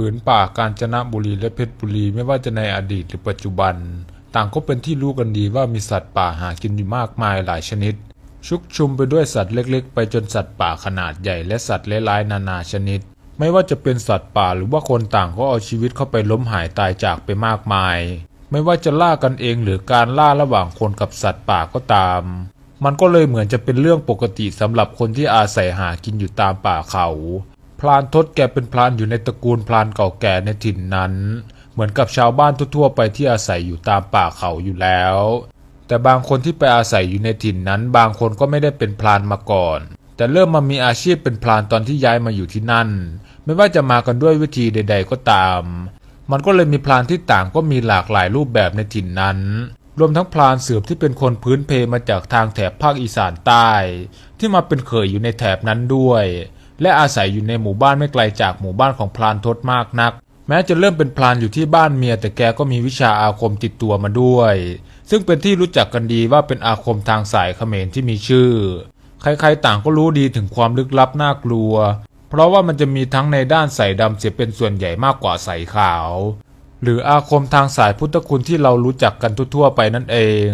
ผืนป่ากาญจนบุรีและเพชรบุรีไม่ว่าจะในอดีตหรือปัจจุบัน ต่างก็เป็นที่รู้กันดีว่ามีสัตว์ป่าหากินอยู่มากมายหลายชนิด ชุกชุมไปด้วยสัตว์เล็กๆ ไปจนสัตว์ป่าขนาดใหญ่และสัตว์หลายๆนานาชนิด ไม่ว่าจะเป็นสัตว์ป่าหรือว่าคนต่างก็เอาชีวิตเข้าไปล้มหายตายจากไปมากมาย ไม่ว่าจะล่ากันเองหรือการล่าระหว่างคนกับสัตว์ป่าก็ตาม มันก็เลยเหมือนจะเป็นเรื่องปกติสำหรับคนที่อาศัยหากินอยู่ตามป่าเขา พรานทศแกเป็นพรานอยู่ในตระกูลพรานเก่าแก่ในถิ่นนั้น เหมือนกับชาวบ้านทั่วๆไปที่อาศัยอยู่ตามป่าเขาอยู่แล้ว แต่บางคนที่ไปอาศัยอยู่ในถิ่นนั้น บางคนก็ไม่ได้เป็นพรานมาก่อน แต่เริ่มมามีอาชีพเป็นพรานตอนที่ย้ายมาอยู่ที่นั่น ไม่ว่าจะมากันด้วยวิธีใด ๆ ก็ตาม มันก็เลยมีพรานที่ต่างก็มีหลากหลายรูปแบบในถิ่นนั้นรวมทั้งพรานสืบที่เป็นคนพื้นเพมาจากทางแถบภาคอีสานใต้ ที่มาเป็นเขยอยู่ในแถบนั้นด้วย และอาศัยอยู่ในหมู่บ้านไม่ไกลจากหมู่บ้านของพรานทศมากนัก แม้จะเริ่มเป็นพรานอยู่ที่บ้านเมีย แต่แกก็มีวิชาอาคมติดตัวมาด้วย ซึ่งเป็นที่รู้จักกันดีว่าเป็นอาคมทางสายเขมรที่มีชื่อ ใครๆต่างก็รู้ดีถึงความลึกลับน่ากลัว เพราะว่ามันจะมีทั้งในด้านใสดำเสียเป็นส่วนใหญ่มากกว่าใสขาวหรืออาคมทางสายพุทธคุณที่เรารู้จักกันทั่วๆไปนั่นเอง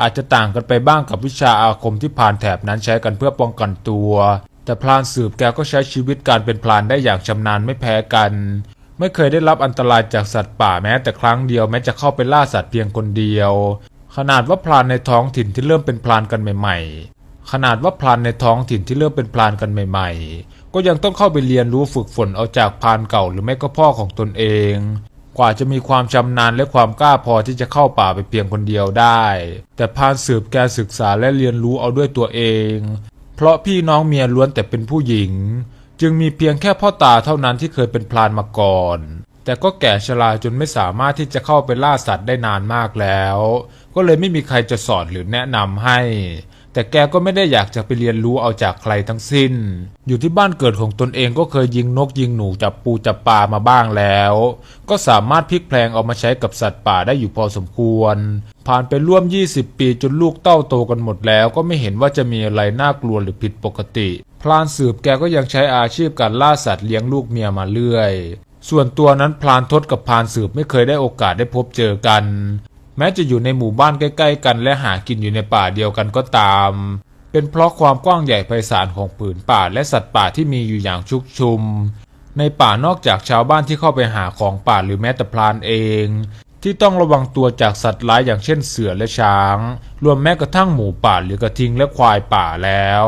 อาจจะต่างกันไปบ้างกับวิชาอาคมที่ผ่านแถบนั้นใช้กันเพื่อป้องกันตัว แต่พรานสืบแกก็ใช้ชีวิตการเป็นพรานได้อย่างชำนาญไม่แพ้กัน ไม่เคยได้รับอันตรายจากสัตว์ป่าแม้แต่ครั้งเดียวแม้จะเข้าไปล่าสัตว์เพียงคนเดียว ขนาดว่าพรานในท้องถิ่นที่เริ่มเป็นพรานกันใหม่ ๆ ขนาดว่าพรานในท้องถิ่นที่เริ่มเป็นพรานกันใหม่ ๆ ก็ยังต้องเข้าไปเรียนรู้ฝึกฝนเอาจากพรานเก่าหรือไม่ก็พ่อของตนเอง กว่าจะมีความชำนาญและความกล้าพอที่จะเข้าป่าไปเพียงคนเดียวได้ แต่พรานสืบแกศึกษาและเรียนรู้เอาด้วยตัวเอง เพราะพี่น้องเมียล้วนแต่เป็นผู้หญิง จึงมีเพียงแค่พ่อตาเท่านั้นที่เคยเป็นพรานมาก่อน แต่ก็แก่ชราจนไม่สามารถที่จะเข้าไปล่าสัตว์ได้นานมากแล้ว ก็เลยไม่มีใครจะสอนหรือแนะนำให้ แต่แกก็ไม่ได้อยากจะไปเรียนรู้เอาจากใครทั้งสิ้น อยู่ที่บ้านเกิดของตนเองก็เคยยิงนกยิงหนูจับปูจับปลามาบ้างแล้ว ก็สามารถพลิกแพลงเอามาใช้กับสัตว์ป่าได้อยู่พอสมควร ผ่านไปร่วม 20 ปีจนลูกเต้าโตกันหมดแล้ว ก็ไม่เห็นว่าจะมีอะไรน่ากลัวหรือผิดปกติ พลานสืบแกก็ยังใช้อาชีพการล่าสัตว์เลี้ยงลูกเมียมาเรื่อยส่วนตัวนั้นพลานทศกับพลานสืบไม่เคยได้โอกาสได้พบเจอกัน แม้จะอยู่ในหมู่บ้านใกล้ๆกัน และหากินอยู่ในป่าเดียวกันก็ตาม เป็นเพราะความกว้างใหญ่ไพศาลของผืนป่าและสัตว์ป่าที่มีอยู่อย่างชุกชุม ในป่านอกจากชาวบ้านที่เข้าไปหาของป่าหรือแม้แต่พลานเอง ที่ต้องระวังตัวจากสัตว์ร้ายอย่างเช่นเสือและช้าง รวมแม้กระทั่งหมูป่าหรือกระทิงและควายป่าแล้ว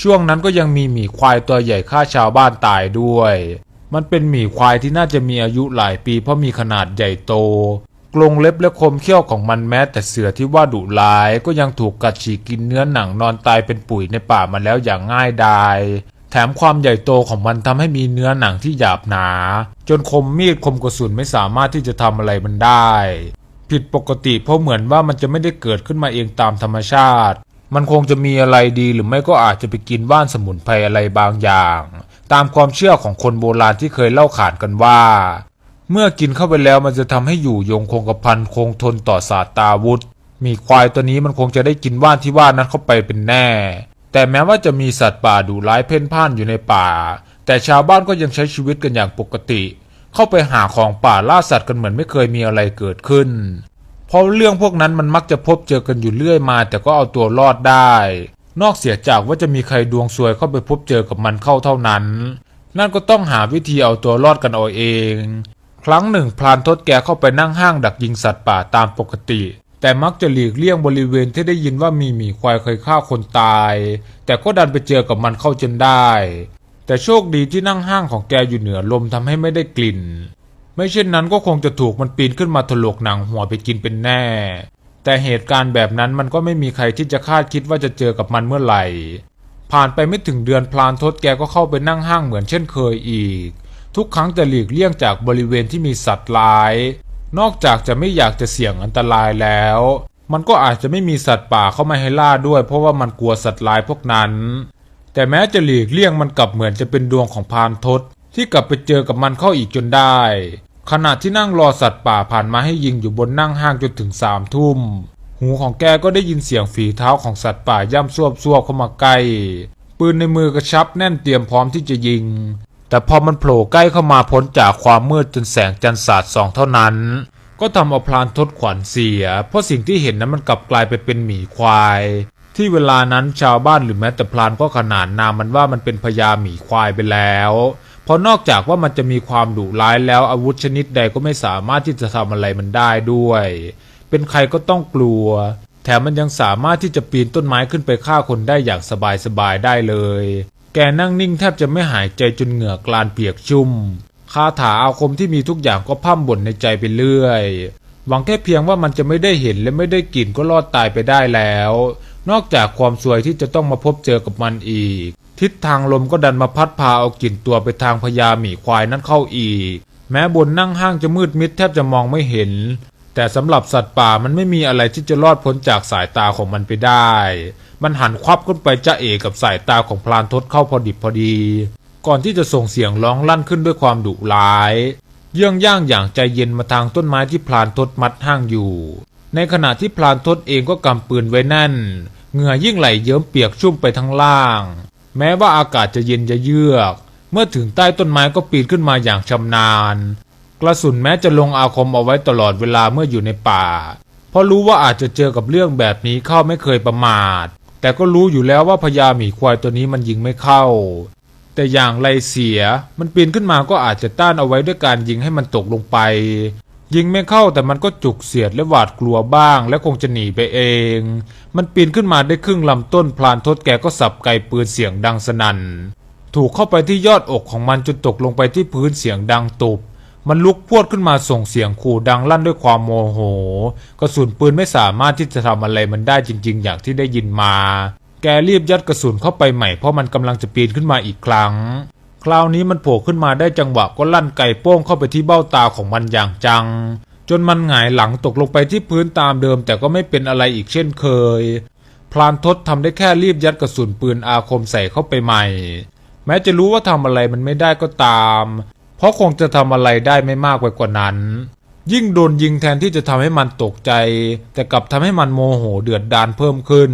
ช่วงนั้นก็ยังมีหมีควายตัวใหญ่ฆ่าชาวบ้านตายด้วยมันเป็นหมีควายที่น่าจะมีอายุหลายปีเพราะมีขนาดใหญ่โต กรงเล็บและคมเขี้ยวของมันแม้แต่เสือที่ว่าดุร้ายก็ยังถูกกัดฉีกกินเนื้อหนังนอนตายเป็นปุ๋ยในป่ามาแล้วอย่างง่ายดาย แถมความใหญ่โตของมันทำให้มีเนื้อหนังที่หยาบหนา จนคมมีดคมกระสุนไม่สามารถที่จะทำอะไรมันได้ ผิดปกติเพราะเหมือนว่ามันจะไม่ได้เกิดขึ้นมาเองตามธรรมชาติ มันคงจะมีอะไรดีหรือไม่ก็อาจจะไปกินว่านสมุนไพรอะไรบางอย่าง ตามความเชื่อของคนโบราณที่เคยเล่าขานกันว่า เมื่อกินเข้าไปแล้วมันจะทำให้อยู่ยงคงกระพันคงทนต่อศาสตราวุธ มีควายตัวนี้มันคงจะได้กินว่านที่ว่านั้นเข้าไปเป็นแน่ แต่แม้ว่าจะมีสัตว์ป่าดุร้ายเพ่นพ่านอยู่ในป่า แต่ชาวบ้านก็ยังใช้ชีวิตกันอย่างปกติ เข้าไปหาของป่าล่าสัตว์กันเหมือนไม่เคยมีอะไรเกิดขึ้น เพราะเรื่องพวกนั้นมันมักจะพบเจอกันอยู่เรื่อยมา แต่ก็เอาตัวรอดได้ นอกเสียจากว่าจะมีใครดวงซวยเข้าไปพบเจอกับมันเข้าเท่านั้น นั่นก็ต้องหาวิธีเอาตัวรอดกันเอาเอง ครั้งหนึ่งพลานทศแกเข้าไปนั่งห้างดักยิงสัตว์ป่าตามปกติ แต่มักจะหลีกเลี่ยงบริเวณที่ได้ยินว่ามีหมีควายเคยฆ่าคนตาย แต่ก็ดันไปเจอกับมันเข้าจนได้ แต่โชคดีที่นั่งห้างของแกอยู่เหนือลมทำให้ไม่ได้กลิ่น ไม่เช่นนั้นก็คงจะถูกมันปีนขึ้นมาถลกหนังหัวไปกินเป็นแน่ แต่เหตุการณ์แบบนั้นมันก็ไม่มีใครที่จะคาดคิดว่าจะเจอกับมันเมื่อไหร่ ผ่านไปไม่ถึงเดือนพลานทศแกก็เข้าไปนั่งห้างเหมือนเช่นเคยอีก ทุกครั้งจะหลีกเลี่ยงจากบริเวณที่มีสัตว์ร้าย นอกจากจะไม่อยากจะเสี่ยงอันตรายแล้ว มันก็อาจจะไม่มีสัตว์ป่าเข้ามาให้ล่าด้วย เพราะว่ามันกลัวสัตว์ร้ายพวกนั้น แต่แม้จะหลีกเลี่ยงมันกลับเหมือนจะเป็นดวงของพานทศที่กลับไปเจอกับมันเข้าอีกจนได้ ขณะที่นั่งรอสัตว์ป่าผ่านมาให้ยิงอยู่บนนั่งห้างจนถึงสามทุ่ม หูของแกก็ได้ยินเสียงฝีเท้าของสัตว์ป่าย่ำซวบซวบเข้ามาใกล้ปืนในมือกระชับแน่นเตรียมพร้อมที่จะยิง แต่พอมันโผล่ใกล้เข้ามาพ้นจากความมืดจนแสงจันทร์สาดส่องเท่านั้น ก็ทำเอาพลานทดขวัญเสีย เพราะสิ่งที่เห็นนั้นมันกลับกลายไปเป็นหมีควาย ที่เวลานั้นชาวบ้านหรือแม้แต่พลานก็ขนานนามมันว่ามันเป็นพญาหมีควายไปแล้วเพราะนอกจากว่ามันจะมีความดุร้ายแล้วอาวุธชนิดใดก็ไม่สามารถที่จะทำอะไรมันได้ด้วย เป็นใครก็ต้องกลัว แถมมันยังสามารถที่จะปีนต้นไม้ขึ้นไปฆ่าคนได้อย่างสบายๆได้เลย แกนั่งนิ่งแทบจะไม่หายใจจนเหงื่อกลานเปียกชุ่ม คาถาอาคมที่มีทุกอย่างก็พ่ำบ่นในใจไปเรื่อย หวังแค่เพียงว่ามันจะไม่ได้เห็นและไม่ได้กลิ่นก็รอดตายไปได้แล้ว นอกจากความสวยที่จะต้องมาพบเจอกับมันอีก ทิศทางลมก็ดันมาพัดพาเอากลิ่นตัวไปทางพญาหมีควายนั้นเข้าอีก แม้บนนั่งห้างจะมืดมิดแทบจะมองไม่เห็น แต่สำหรับสัตว์ป่ามันไม่มีอะไรที่จะรอดพ้นจากสายตาของมันไปได้ มันหันควับขึ้นไปจ้าเอกับสายตาของพลานทศเข้าพอดิบพอดี ก่อนที่จะส่งเสียงร้องลั่นขึ้นด้วยความดุร้าย เยื่องย่างอย่างใจเย็นมาทางต้นไม้ที่พลานทศมัดห้างอยู่ ในขณะที่พลานทศเองก็กำปืนไว้แน่น เหงื่อยิ่งไหลเยิ้มเปียกชุ่มไปทั้งล่าง แม้ว่าอากาศจะเย็นจะเยือก เมื่อถึงใต้ต้นไม้ก็ปีนขึ้นมาอย่างชำนาญ กระสุนแม้จะลงอาคมเอาไว้ตลอดเวลาเมื่ออยู่ในป่า เพราะรู้ว่าอาจจะเจอกับเรื่องแบบนี้เข้าไม่เคยประมาท แต่ก็รู้อยู่แล้วว่าพญาหมีควายตัวนี้มันยิงไม่เข้า แต่อย่างไรเสียมันปีนขึ้นมาก็อาจจะต้านเอาไว้ด้วยการยิงให้มันตกลงไป ยิงไม่เข้าแต่มันก็จุกเสียดและหวาดกลัวบ้าง และคงจะหนีไปเอง มันปีนขึ้นมาได้ครึ่งลำต้นพลานทดแกก็สับไกปืนเสียงดังสนั่นถูกเข้าไปที่ยอดอกของมันจนตกลงไปที่พื้นเสียงดังตุบ มันลุกพวดขึ้นมาส่งเสียงขู่ดังลั่นด้วยความโมโห กระสุนปืนไม่สามารถที่จะทำอะไรมันได้จริง ๆ อย่างที่ได้ยินมา แกรีบยัดกระสุนเข้าไปใหม่เพราะมันกำลังจะปีนขึ้นมาอีกครั้ง คราวนี้มันโผล่ขึ้นมาได้จังหวะก็ลั่นไก่โป้งเข้าไปที่เบ้าตาของมันอย่างจัง จนมันหงายหลังตกลงไปที่พื้นตามเดิม แต่ก็ไม่เป็นอะไรอีกเช่นเคย พลานทศทำได้แค่รีบยัดกระสุนปืนอาคมใส่เข้าไปใหม่ แม้จะรู้ว่าทำอะไรมันไม่ได้ก็ตาม ราะคงจะทำอะไรได้ไม่มากไปกว่านั้น ยิ่งโดนยิงแทนที่จะทำให้มันตกใจ แต่กลับทำให้มันโมโหเดือดดาลเพิ่มขึ้น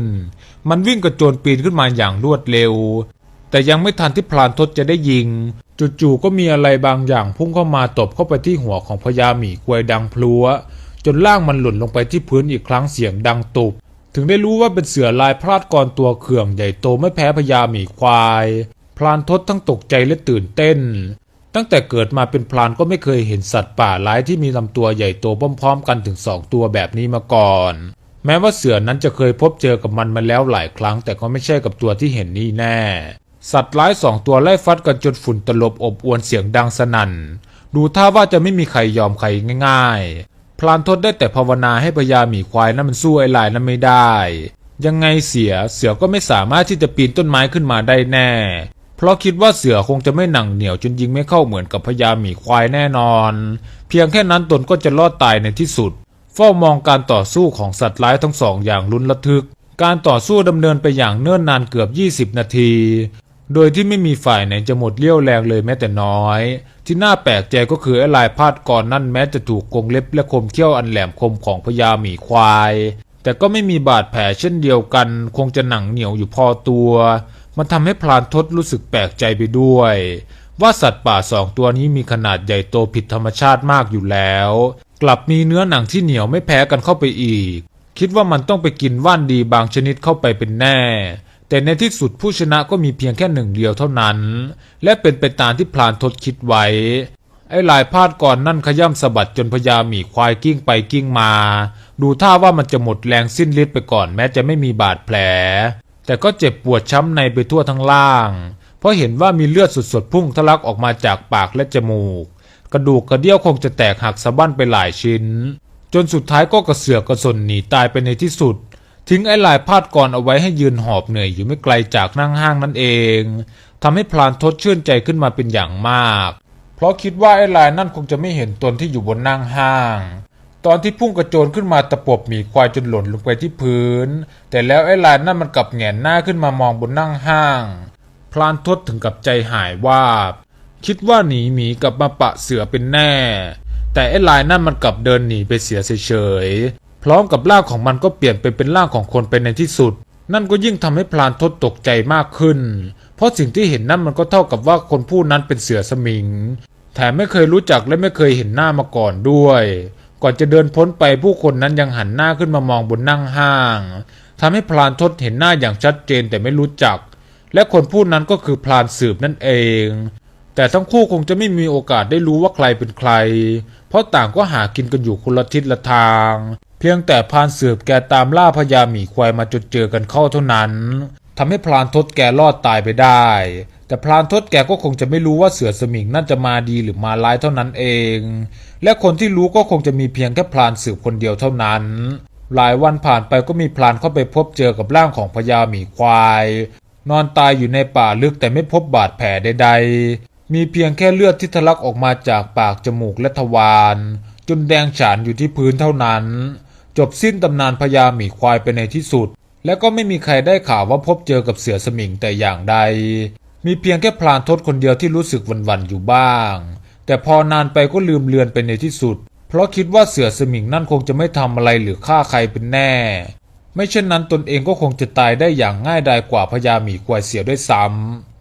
มันวิ่งกระโจนปีนขึ้นมาอย่างรวดเร็ว แต่ยังไม่ทันที่พลานทศจะได้ยิง จู่ๆก็มีอะไรบางอย่างพุ่งเข้ามาตบเข้าไปที่หัวของพญาหมีกวยดังพลัว จนล่างมันหล่นลงไปที่พื้นอีกครั้งเสียงดังตุบ ถึงได้รู้ว่าเป็นเสือลายพลาดกรตัวเขื่องใหญ่โตไม่แพ้พญาหมีควาย พลานทศทั้งตกใจและตื่นเต้น ตั้งแต่เกิดมาเป็นพลานก็ไม่เคยเห็นสัตว์ป่าร้ายที่มีลำตัวใหญ่โตพร้อมๆ กันถึงสองตัวแบบนี้มาก่อน แม้ว่าเสือนั้นจะเคยพบเจอกับมันมาแล้วหลายครั้ง แต่ก็ไม่ใช่กับตัวที่เห็นนี่แน่ สัตว์ร้ายสองตัวไล่ฟัดกันจนฝุ่นตลบอบอวนเสียงดังสนั่น ดูท่าว่าจะไม่มีใครยอมใครง่าย ๆ พลานทศได้แต่ภาวนาให้พญาหมีควายนั้นมันสู้ไอ้ลายนั้นไม่ได้ ยังไงเสียเสือก็ไม่สามารถที่จะปีนต้นไม้ขึ้นมาได้แน่ เพราะคิดว่าเสือคงจะไม่หนังเหนียวจนยิงไม่เข้าเหมือนกับพญาหมีควายแน่นอน เพียงแค่นั้นตนก็จะรอดตายในที่สุด เฝ้ามองการต่อสู้ของสัตว์ร้ายทั้งสองอย่างลุ้นระทึก การต่อสู้ดำเนินไปอย่างเนิ่นนานเกือบ 20 นาที โดยที่ไม่มีฝ่ายไหนจะหมดเลี้ยวแรงเลยแม้แต่น้อย ที่น่าแปลกใจก็คือไอ้ลายพาดก่อนนั่นแม้จะถูกกรงเล็บและคมเขี้ยวอันแหลมคมของพญาหมีควาย แต่ก็ไม่มีบาดแผลเช่นเดียวกัน คงจะหนังเหนียวอยู่พอตัว มันทำให้พลานทศรู้สึกแปลกใจไปด้วย ว่าสัตว์ป่าสองตัวนี้มีขนาดใหญ่โตผิดธรรมชาติมากอยู่แล้ว กลับมีเนื้อหนังที่เหนียวไม่แพ้กันเข้าไปอีก คิดว่ามันต้องไปกินว่านดีบางชนิดเข้าไปเป็นแน่ แต่ในที่สุดผู้ชนะก็มีเพียงแค่หนึ่งเดียวเท่านั้น และเป็นไปตามที่พลานทศคิดไว้ ไอ้ลายพาดก่อนนั่นขย่ำสะบัดจนพญาหมีควายกิ้งไปกิ้งมา ดูท่าว่ามันจะหมดแรงสิ้นฤทธิ์ไปก่อนแม้จะไม่มีบาดแผล แต่ก็เจ็บปวดช้ำในไปทั่วทั้งล่าง เพราะเห็นว่ามีเลือดสดๆพุ่งทะลักออกมาจากปากและจมูก กระดูกกระเดี่ยวคงจะแตกหักสะบั้นไปหลายชิ้น จนสุดท้ายก็กระเสือกกระสนหนีตายไปในที่สุด ทิ้งไอ้ลายพาดก่อนเอาไว้ให้ยืนหอบเหนื่อยอยู่ไม่ไกลจากนั่งห้างนั่นเองทำให้พลานทศชื่นใจขึ้นมาเป็นอย่างมาก เพราะคิดว่าไอ้ลายนั่นคงจะไม่เห็นตนที่อยู่บนนั่งห้าง ตอนที่พุ่งกระโจนขึ้นมาตะปบหมีควายจนหล่นลงไปที่พื้น แต่แล้วไอ้ลายนั่นมันกลับแงนหน้าขึ้นมามองบนนั่งห้าง พลานทศถึงกับใจหายว่าบ คิดว่าหนีหมีกลับมาปะเสือเป็นแน่ แต่ไอ้ลายนั่นมันกลับเดินหนีไปเสียเฉยๆพร้อมกับร่างของมันก็เปลี่ยนไปเป็นร่างของคนไปในที่สุด นั่นก็ยิ่งทำให้พลานทศตกใจมากขึ้น เพราะสิ่งที่เห็นนั่นมันก็เท่ากับว่าคนผู้นั้นเป็นเสือสมิง แถมไม่เคยรู้จักและไม่เคยเห็นหน้ามาก่อนด้วย ก่อนจะเดินพ้นไปผู้คนนั้นยังหันหน้าขึ้นมามองบนนั่งห้างทำให้พลานทศเห็นหน้าอย่างชัดเจนแต่ไม่รู้จัก และคนผู้นั้นก็คือพลานสืบนั่นเอง แต่ทั้งคู่คงจะไม่มีโอกาสได้รู้ว่าใครเป็นใคร เพราะต่างก็หากินกันอยู่คนละทิศละทาง เพียงแต่พรานสืบแกตามล่าพญาหมีควายมาจนเจอกันเข้าเท่านั้นทำให้พรานทศแกรอดตายไปได้ แต่พรานทศแกก็คงจะไม่รู้ว่าเสือสมิงนั่นจะมาดีหรือมาร้ายเท่านั้นเอง และคนที่รู้ก็คงจะมีเพียงแค่พรานสืบคนเดียวเท่านั้น หลายวันผ่านไปก็มีพรานเข้าไปพบเจอกับร่างของพญาหมีควาย นอนตายอยู่ในป่าลึกแต่ไม่พบบาดแผลใดๆ มีเพียงแค่เลือดที่ทะลักออกมาจากปากจมูกและทวารจนแดงฉานอยู่ที่พื้นเท่านั้น จบสิ้นตำนานพญาหมีควายไปในที่สุด และก็ไม่มีใครได้ข่าวว่าพบเจอกับเสือสมิงแต่อย่างใด มีเพียงแค่พลานทศคนเดียวที่รู้สึกวันๆอยู่บ้าง แต่พอนานไปก็ลืมเลือนไปในที่สุด เพราะคิดว่าเสือสมิงนั่นคงจะไม่ทำอะไรหรือฆ่าใครเป็นแน่ ไม่เช่นนั้นตนเองก็คงจะตายได้อย่างง่ายดายกว่าพญาหมีควายเสียด้วยซ้ำ